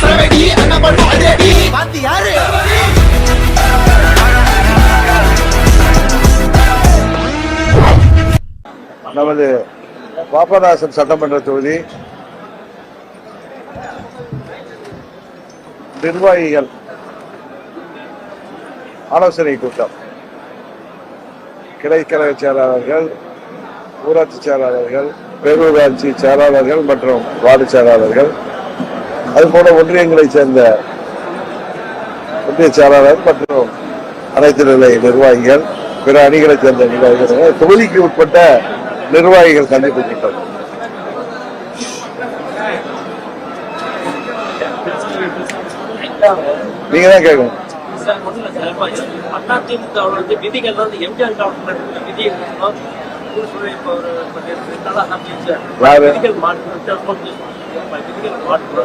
சரவெடி பாத்தி யாரு? நமது பாபநாசம் சட்டமன்ற தொகுதி நிர்வாகிகள் ஆலோசனை கூட்டம். கிளைக்கழக செயலாளர்கள் ஊராட்சி செயலாளர்கள் பேரூராட்சி செயலாளர்கள் மற்றும் வார்டு செயலாளர்கள் அதுபோல ஒன்றியங்களைச் சேர்ந்த ஒன்றிய செயலாளர் மற்றும் அனைத்து நிலை நிர்வாகிகள் பிற அணிகளைச் சேர்ந்த நிர்வாகிகள் தொகுதிக்கு உட்பட்ட நிர்வாகிகள் சந்திப்பு கூட்டம் நீங்க தான் கேட்கணும். அதிமுக விதிகள் வந்து எம்ஜிஆர்? விதிகள் மாற்று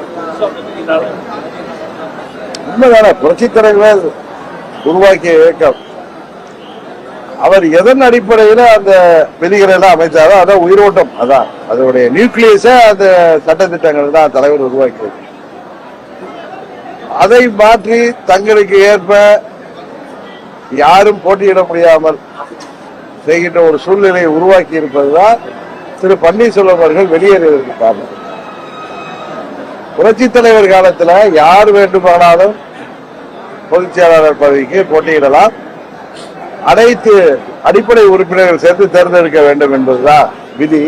உண்மைதானே? புரட்சி தலைவர் உருவாக்கிய இயக்கம். அவர் எதன் அடிப்படையில அந்த விதிகளை எல்லாம் அமைச்சாரோ அதான் உயிரோட்டம். அதான். அதனுடைய நியூக்ளியஸ அந்த சட்டத்திட்டங்கள் தான் தலைவர் உருவாக்கியது. அதை மாற்றி தங்களுக்கு ஏற்ப யாரும் போட்டியிட முடியாமல் செய்கின்ற ஒரு சூழ்நிலையை உருவாக்கி இருப்பதுதான் திரு பன்னீர்செல்வம் அவர்கள் வெளியேறியதற்கு காரணம். புரட்சி தலைவர் காலத்துல யார் வேண்டுமானாலும் பொதுச் செயலாளர் பதவிக்கு போட்டியிடலாம். அனைத்து அடிப்படை உறுப்பினர்கள் சேர்த்து தேர்ந்தெடுக்க வேண்டும் என்பதுதான் விதி.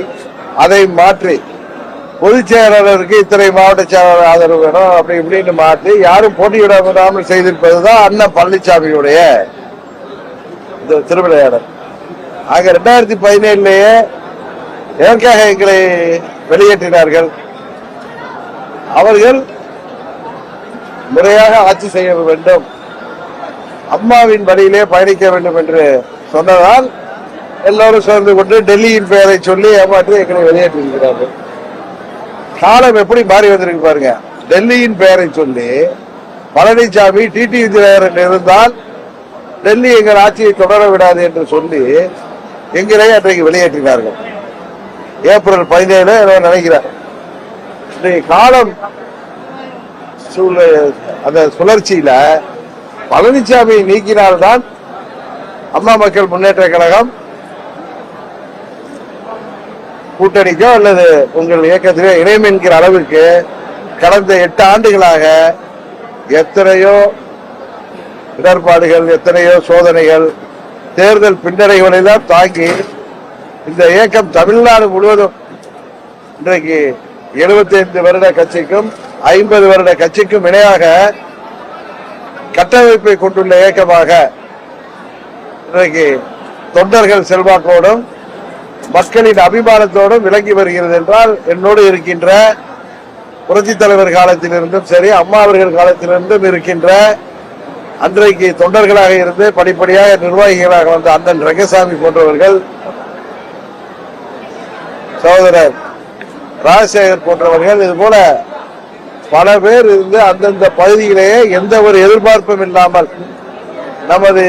அதை மாற்றி பொதுச் செயலாளருக்கு இத்தனை மாவட்ட செயலாளர் ஆதரவு வேணும் அப்படி இப்படின்னு மாற்றி யாரும் போட்டியிட விடாமல் செய்திருப்பதுதான் அண்ணன் பழனிசாமியுடைய இந்த திருவிளையாடல். ஆக ரெண்டாயிரத்தி பதினேழுலயே எதற்காக எங்களை வெளியேற்றினார்கள். அவர்கள் முறையாக ஆட்சி செய்ய வேண்டும். அம்மாவின் வழியிலே பயணிக்க வேண்டும் என்று சொன்னதால் எல்லோரும் சேர்ந்து கொண்டு டெல்லியின் பெயரை சொல்லி ஏமாற்றி எங்களை வெளியேற்றிருக்கிறார்கள். காலம் எப்படி மாறி வந்திருக்கு பாருங்க. டெல்லியின் பெயரை சொல்லி பழனிசாமி டிடி விஜயன் இருந்தால் டெல்லி எங்கள் ஆட்சியை தொடர விடாது என்று சொல்லி எங்களை அன்றைக்கு வெளியேற்றினார்கள். ஏப்ரல் பதினேழு ஏதோ நினைக்கிறேன். இன்றைய காலம் அந்த சுழற்சியில பழனிசாமி நீக்கினால்தான் அம்மா மக்கள் முன்னேற்ற கழகம் கூட்டணிக்கோ அல்லது உங்கள் இயக்கத்திலே இணையம் என்கிற அளவிற்கு கடந்த எட்டு ஆண்டுகளாக எத்தனையோ இடர்பாடுகள் எத்தனையோ சோதனைகள் தேர்தல் பின்னடைவுகளை தாக்கி இந்த இயக்கம் தமிழ்நாடு முழுவதும் இன்றைக்கு 75 வருட கட்சிக்கும் ஐம்பது வருட கட்சிக்கும் இணையாக கட்டமைப்பை கொண்டுள்ள இயக்கமாக இன்றைக்கு தொண்டர்கள் செல்வாக்கோடும் மக்களின் அபிமானத்தோடும் விளங்கி வருகிறது என்றால் என்னோடு இருக்கின்ற புரட்சி தலைவர் காலத்திலிருந்தும் சரி அம்மா அவர்கள் காலத்திலிருந்தும் இருக்கின்ற அன்றைக்கு தொண்டர்களாக இருந்து படிப்படியாக நிர்வாகிகளாக வந்த அண்ணன் ரங்கசாமி போன்றவர்கள் சகோதரர் ராஜசேகர் போன்றவர்கள் இது போல பல பேர் இருந்து அந்தந்த பகுதியிலேயே எந்த ஒரு எதிர்பார்ப்பும் இல்லாமல் நமது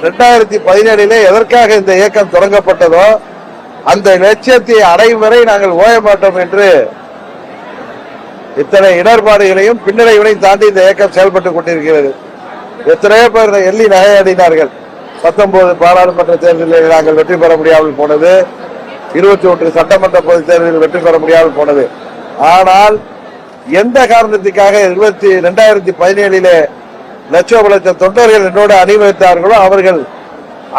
இரண்டாயிரத்தி பதினேழிலே எதற்காக இந்த இயக்கம் தொடங்கப்பட்டதோ அந்த லட்சியத்தை அடையும் வரை நாங்கள் ஓய மாட்டோம் என்று இத்தனை இடர்பாடுகளையும் பின்னடைவுகளையும் தாண்டி இந்த இயக்கம் செயல்பட்டுக் கொண்டிருக்கிறது. எத்தனையோ பேர் எள்ளி நகையாடினார்கள். பத்தொன்பது பாராளுமன்ற தேர்தலில் நாங்கள் வெற்றி பெற முடியாமல் போனது. இருபத்தி ஒன்று சட்டமன்ற பொதுத் தேர்தலில் வெற்றி பெற முடியாமல் போனது. ஆனால் எந்த காரணத்துக்காக இருபத்தி ரெண்டாயிரத்தி பதினேழிலே லட்சோப லட்சம் தொண்டர்கள் என்னோடு அணிவகுத்தார்களோ அவர்கள்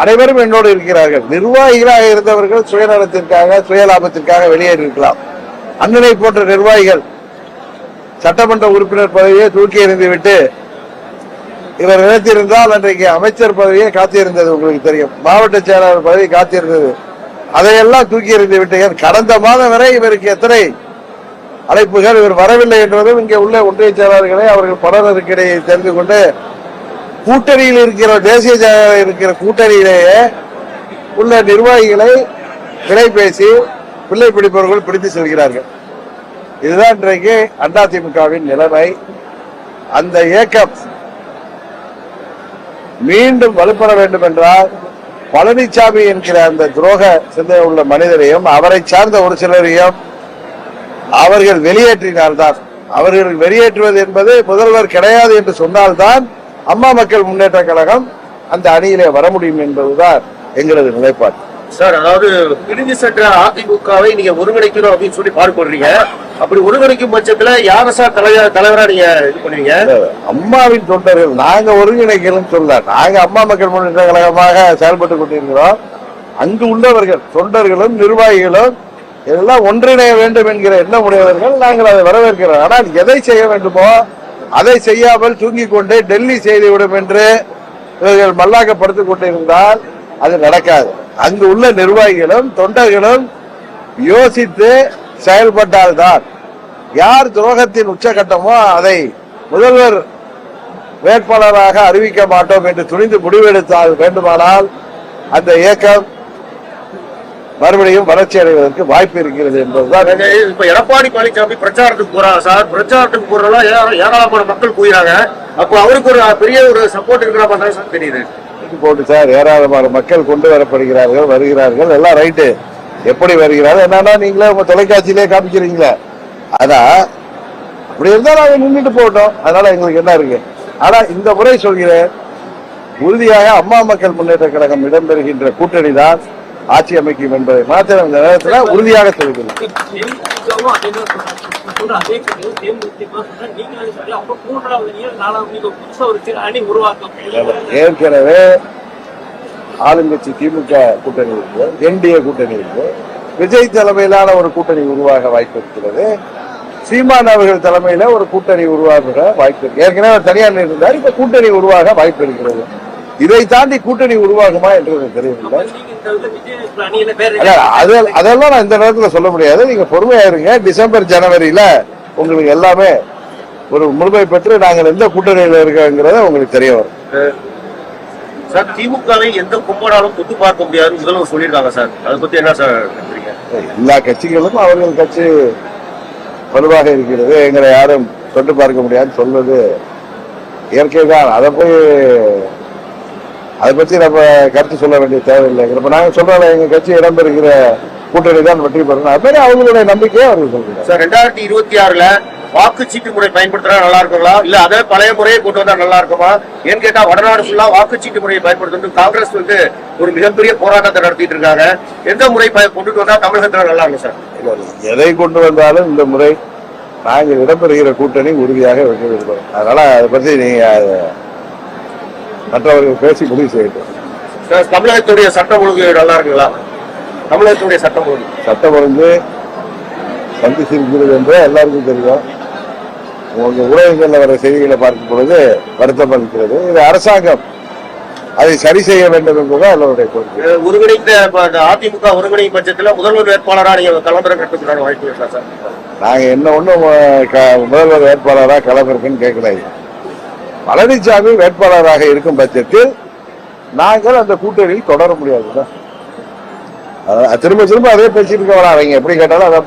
அனைவரும் என்னோடு இருக்கிறார்கள். நிர்வாகிகளாக இருந்தவர்கள் சுயநலத்திற்காக சுயலாபத்திற்காக வெளியேறியிருக்கலாம் அண்ணனை போன்ற நிர்வாகிகள் சட்டமன்ற உறுப்பினர் பதவியை தூக்கி எறிந்துவிட்டு இவர் நினைத்திருந்தால் அன்றைக்கு அமைச்சர் பதவியை காத்திருந்தது உங்களுக்கு தெரியும். மாவட்ட செயலாளர் பதவி காத்திருந்தது. அதையெல்லாம் தூக்கி எறிந்து விட்டீர்கள். கடந்த மாதம் வரை இவருக்கு எத்தனை அழைப்புகள் இவர் வரவில்லை என்பதும் இங்கே உள்ள ஒன்றிய செயலாளர்களை அவர்கள் பலருக்கிடையே தெரிந்து கொண்டு கூட்டணியில் இருக்கிற தேசிய ஜனநாயக இருக்கிற கூட்டணியிலேயே உள்ள நிர்வாகிகளை விலை பேசி பிள்ளை பிடிப்பவர்கள் பிடித்து செல்கிறார்கள். இதுதான் இன்றைக்கு அதிமுகவின் நிலைமை. அந்த ஏக்கம் மீண்டும் வலுப்பெற வேண்டும் என்றால் பழனிசாமி என்கிற அந்த துரோக சிந்தை உள்ள மனிதரையும் அவரை சார்ந்த ஒரு சிலரையும் அவர்கள் வெளியேற்றினால்தான். அவர்கள் வெளியேற்றுவது என்பது முதல்வர் கிடையாது என்று சொன்னால்தான் அம்மா மக்கள் முன்னேற்ற கழகம் அந்த அணியிலே வர முடியும் என்பதுதான் எங்களது நிலைப்பாடு. சார் அதாவது பிரிஞ்சு சென்ற அதிமுகவை நீங்க ஒருங்கிணைக்கணும் அப்படின்னு சொல்லி பாடுபடுறீங்க அப்படி ஒருங்கிணைக்கும் பட்சத்துல யார சார் தலைவர் தலைவரா நீங்க இது பண்ணுவீங்க? அம்மாவின் தொண்டர்கள் நாங்க ஒருங்கிணைக்கிறோம் சொல்ல நாங்க அம்மா மக்கள் முன்னேற்ற கழகமாக செயல்பட்டு கொண்டிருக்கிறோம். அங்கு உள்ளவர்கள் தொண்டர்களும் நிர்வாகிகளும் இதெல்லாம் ஒன்றிணைய வேண்டும் என்கிற எண்ணம் உடையவர்கள் நாங்கள் அதை வரவேற்கிறோம். ஆனால் எதை செய்ய வேண்டுமோ அதை செய்யாமல் தூங்கிக் கொண்டு டெல்லி செய்துவிடும் என்று இவர்கள் மல்லாக்கப்படுத்திக் கொண்டிருந்தால் அது நடக்காது. அங்கு உள்ள நிர்வாகிகளும் தொண்டர்களும் யோசித்து செயல்பட்டால்தான். யார் துரோகத்தின் உச்சகட்டமோ அதை முதல்வர் வேட்பாளராக அறிவிக்க மாட்டோம் என்று துணிந்து முடிவெடுத்தால் வேண்டுமானால் அந்த இயக்கம் மறுபடியும் வளர்ச்சி அடைவதற்கு வாய்ப்பு இருக்கிறது என்பதுதான். இப்ப எடப்பாடி பழனிசாமி பிரச்சாரத்துக்கு போறாங்க சார்? பிரச்சாரத்துக்கு போறதெல்லாம் ஏரா- ஏராளமான மக்கள் கூறாங்க அப்போ அவருக்கு ஒரு பெரிய ஒரு சப்போர்ட் இருக்கிற மாதிரி சார் தெரியுது. போட்டு சார் ஏராளமான மக்கள் கொண்டு வரப்படுகிறார்கள் வருகிறார்கள். எல்லாம் ரைட்டு எப்படி வருகிறார்கள் என்னன்னா நீங்களே உங்க தொலைக்காட்சியிலே காமிக்கிறீங்களே. ஆனா அப்படி இருந்தா நாங்க நின்றுட்டு போட்டோம் அதனால எங்களுக்கு என்ன இருக்கு? ஆனா இந்த முறை சொல்கிறேன் உறுதியாக அம்மா மக்கள் முன்னேற்ற கழகம் இடம்பெறுகின்ற கூட்டணி தான் ஆட்சி அமைக்கும் என்பதை மாத்திரம் இந்த நேரத்தில் உறுதியாக சொல்கிறேன் ஏற்கனவே ஆளுங்கட்சி திமுக கூட்டணி இருக்கு என்டிஏ கூட்டணி இருக்கு விஜய் தலைமையிலான ஒரு கூட்டணி உருவாக வாய்ப்பு இருக்கிறது. சீமான் அவர்கள் தலைமையில ஒரு கூட்டணி உருவாக வாய்ப்பு இருக்கு. ஏற்கனவே தனியார் இருந்தார் இப்ப கூட்டணி உருவாக வாய்ப்பு இருக்கிறது. இதை தாண்டி கூட்டணி உருவாகுமா என்று எனக்கு தெரியவில்லை. அதெல்லாம் நான் இந்த நேரத்துல சொல்ல முடியாது. நீங்க பொறுமையா இருங்க. டிசம்பர் ஜனவரியில உங்களுக்கு எல்லாமே ஒரு முழுமை பெற்று நாங்கள் எந்த கூட்டணியில இருக்கோங்கிறத உங்களுக்கு தெரிய வரும். சார் திமுகவை எந்த கும்பனாலும் தொட்டு பார்க்க முடியாது முதல்வர் சொல்லியிருக்காங்க சார். அதை பத்தி என்ன சார் எல்லா கட்சிகளும் அவர்கள் கட்சி வலுவாக இருக்கிறது. எங்களை யாரும் தொட்டு பார்க்க முடியாதுன்னு சொல்வது இயற்கை தான் அதை போய் அதை பத்தி நம்ம கருத்து சொல்ல வேண்டிய தேவையில்லை. இப்ப நாங்க சொல்றோம் எங்க கட்சி இடம்பெறுகிற கூட்டணி தான் வெற்றி பெறணும் அது மாதிரி அவங்களுடைய நம்பிக்கையை அவர்கள் சொல்றாங்க சார் ரெண்டாயிரத்தி இருபத்தி ஆறுல வாக்குச்சீட்டு முறை பயன்படுத்தினா நல்லா இருக்குங்களா? இல்ல அதே பழைய முறையை கொண்டு வந்தா நல்லா இருக்குமா? ஏன்னு கேட்டா வடநாடு ஃபுல்லா வாக்குச்சீட்டு முறையை பயன்படுத்தணும் காங்கிரஸ் வந்து ஒரு மிகப்பெரிய போராட்டத்தை நடத்திட்டு இருக்காங்க. எந்த முறை கொண்டுட்டு வந்தா தமிழகத்துல நல்லா இருக்கும் சார்? எதை கொண்டு வந்தாலும் இந்த முறை நாங்கள் இடம்பெறுகிற கூட்டணி உறுதியாக வெற்றி பெறுவோம் அதனால அதை பத்தி நீங்க மற்றவர்கள் பேசி முடிவு செய்யட்டும். சார், தமிழகத்துடைய சட்டம் ஒழுங்கு நல்லா இருக்குங்களா? தமிழகத்துடைய சட்டம் ஒழுங்கு. சட்டம் ஒழுங்கு சந்திச்சிருக்கிறது என்று எல்லாருக்கும் தெரியும். உங்க ஊடகங்கள்ல வர செய்திகளை பார்க்கும் பொழுது வருத்தம் அளிக்கிறது. இது அரசாங்கம் அதை சரி செய்ய வேண்டும் என்பதுதான் எல்லோருடைய கோரிக்கை. ஒருங்கிணைந்த அதிமுக ஒருங்கிணைக்கும் பட்சத்துல முதல்வர் வேட்பாளரா நீங்க களமிறக்கிறதுக்கான வாய்ப்பு இருக்கா சார்? நாங்க என்ன ஒண்ணும் முதல்வர் வேட்பாளராக களமிருக்குன்னு கேட்கல. பழனிசாமி வேட்பாளராக இருக்கும் பட்சத்தில் நாங்கள் அந்த கூட்டணியில் தொடர முடியாதுல்ல அஹ், திரும்ப திரும்ப அதே பேசிட்டு இருக்க வேணாம். அவங்க எப்படி கேட்டாலும் அதான்